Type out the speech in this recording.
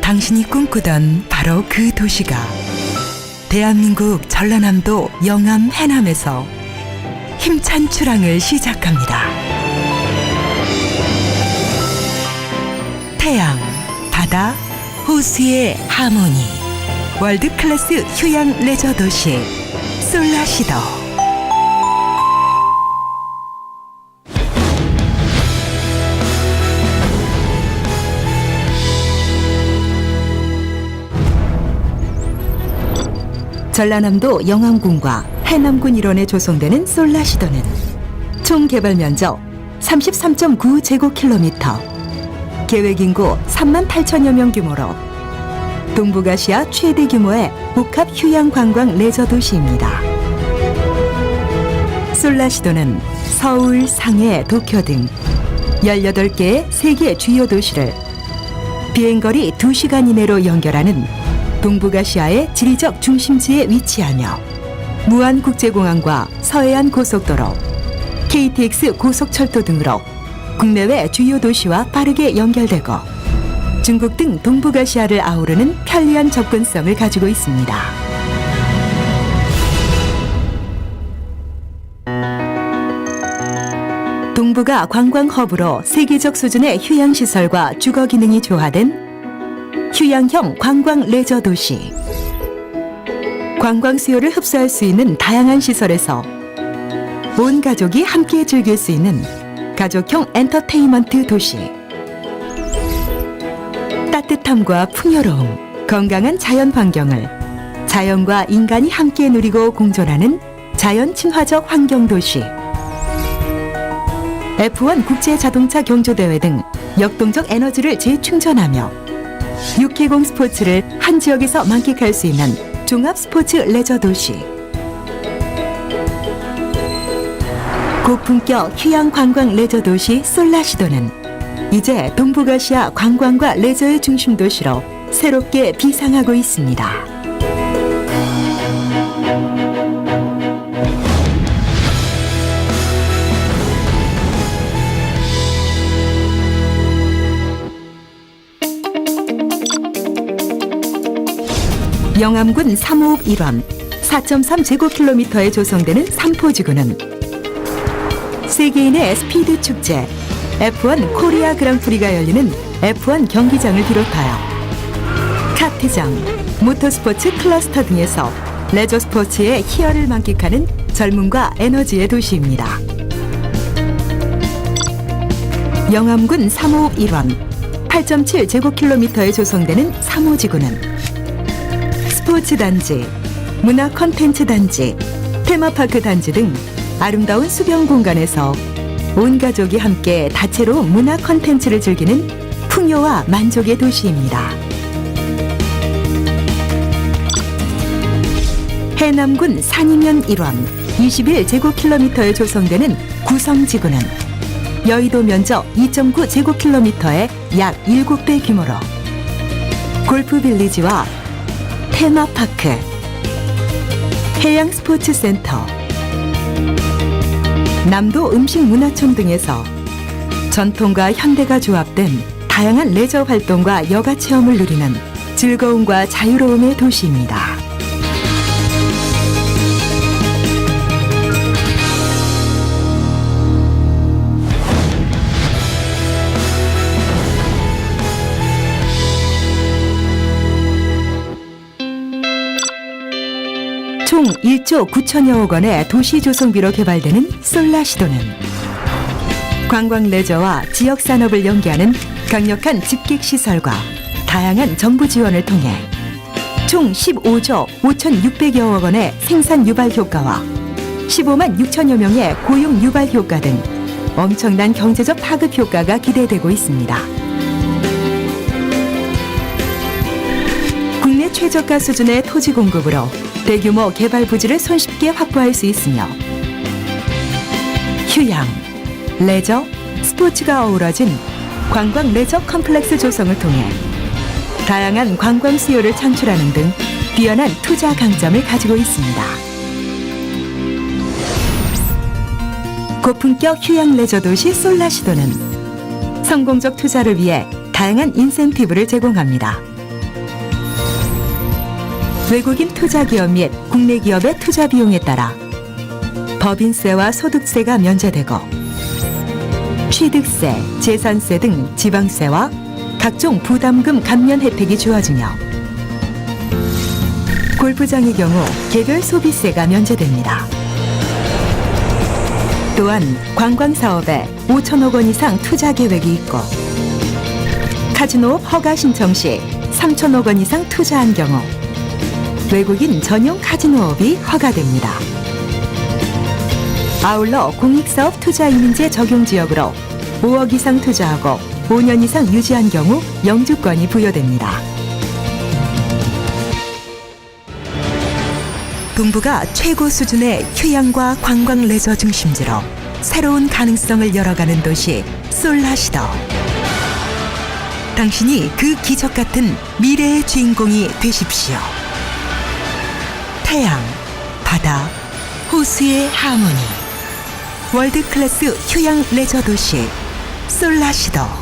당신이 꿈꾸던 바로 그 도시가 대한민국 전라남도 영암 해남에서 힘찬 출항을 시작합니다. 태양, 바다, 호수의 하모니. 월드 클래스 휴양 레저 도시 솔라시도. 전라남도 영암군과 해남군 일원에 조성되는 솔라시도는 총 개발 면적 33.9제곱킬로미터, 계획 인구 3만 8천여 명 규모로 동북아시아 최대 규모의 복합 휴양 관광 레저 도시입니다. 솔라시도는 서울, 상해, 도쿄 등 18개의 세계 주요 도시를 비행거리 2시간 이내로 연결하는 동북아시아의 지리적 중심지에 위치하며 무안국제공항과 서해안 고속도로, KTX 고속철도 등으로 국내외 주요 도시와 빠르게 연결되고 중국 등 동북아시아를 아우르는 편리한 접근성을 가지고 있습니다. 동북아 관광 허브로 세계적 수준의 휴양 시설과 주거 기능이 조화된 휴양형 관광 레저 도시. 관광 수요를 흡수할 수 있는 다양한 시설에서 온 가족이 함께 즐길 수 있는 가족형 엔터테인먼트 도시. 따뜻함과 풍요로움, 건강한 자연 환경을 자연과 인간이 함께 누리고 공존하는 자연 친화적 환경 도시. F1 국제 자동차 경주 대회 등 역동적 에너지를 재충전하며 육해공 스포츠를 한 지역에서 만끽할 수 있는 종합 스포츠 레저 도시. 고품격 휴양 관광 레저 도시 솔라시도는 이제 동북아시아 관광과 레저의 중심 도시로 새롭게 비상하고 있습니다. 영암군 삼호읍 일원 4.3제곱킬로미터에 조성되는 삼포지구는 세계인의 스피드 축제 F1 코리아 그랑프리가 열리는 F1 경기장을 비롯하여 카트장, 모터스포츠 클러스터 등에서 레저 스포츠의 희열을 만끽하는 젊음과 에너지의 도시입니다. 영암군 삼호읍 일원 8.7 제곱킬로미터에 조성되는 삼호지구는 스포츠 단지, 문화 컨텐츠 단지, 테마파크 단지 등 아름다운 수경 공간에서 온 가족이 함께 다채로운 문화 컨텐츠를 즐기는 풍요와 만족의 도시입니다. 해남군 산이면 일원 21제곱킬로미터에 조성되는 구성지구는 여의도 면적 2.9제곱킬로미터의 약 7배 규모로 골프 빌리지와 테마파크, 해양 스포츠 센터, 남도 음식 문화촌 등에서 전통과 현대가 조합된 다양한 레저 활동과 여가 체험을 누리는 즐거움과 자유로움의 도시입니다. 총 1조 9천여억 원의 도시 조성비로 개발되는 솔라시도는 관광 레저와 지역 산업을 연계하는 강력한 집객 시설과 다양한 정부 지원을 통해 총 15조 5,600여억 원의 생산 유발 효과와 15만 6천여 명의 고용 유발 효과 등 엄청난 경제적 파급 효과가 기대되고 있습니다. 국내 최저가 수준의 토지 공급으로 대규모 개발 부지를 손쉽게 확보할 수 있으며 휴양, 레저, 스포츠가 어우러진 관광 레저 컴플렉스 조성을 통해 다양한 관광 수요를 창출하는 등 뛰어난 투자 강점을 가지고 있습니다. 고품격 휴양 레저 도시 솔라시도는 성공적 투자를 위해 다양한 인센티브를 제공합니다. 외국인 투자 기업 및 국내 기업의 투자 비용에 따라 법인세와 소득세가 면제되고 취득세, 재산세 등 지방세와 각종 부담금 감면 혜택이 주어지며 골프장의 경우 개별 소비세가 면제됩니다. 또한 관광 사업에 5천억 원 이상 투자 계획이 있고 카지노 허가 신청 시 3천억 원 이상 투자한 경우 외국인 전용 카지노업이 허가됩니다. 아울러 공익사업 투자 이민제 적용 지역으로 5억 이상 투자하고 5년 이상 유지한 경우 영주권이 부여됩니다. 동부가 최고 수준의 휴양과 관광 레저 중심지로 새로운 가능성을 열어가는 도시 솔라시도. 당신이 그 기적 같은 미래의 주인공이 되십시오. 태양, 바다, 호수의 하모니. 월드 클래스 휴양 레저 도시 솔라시도.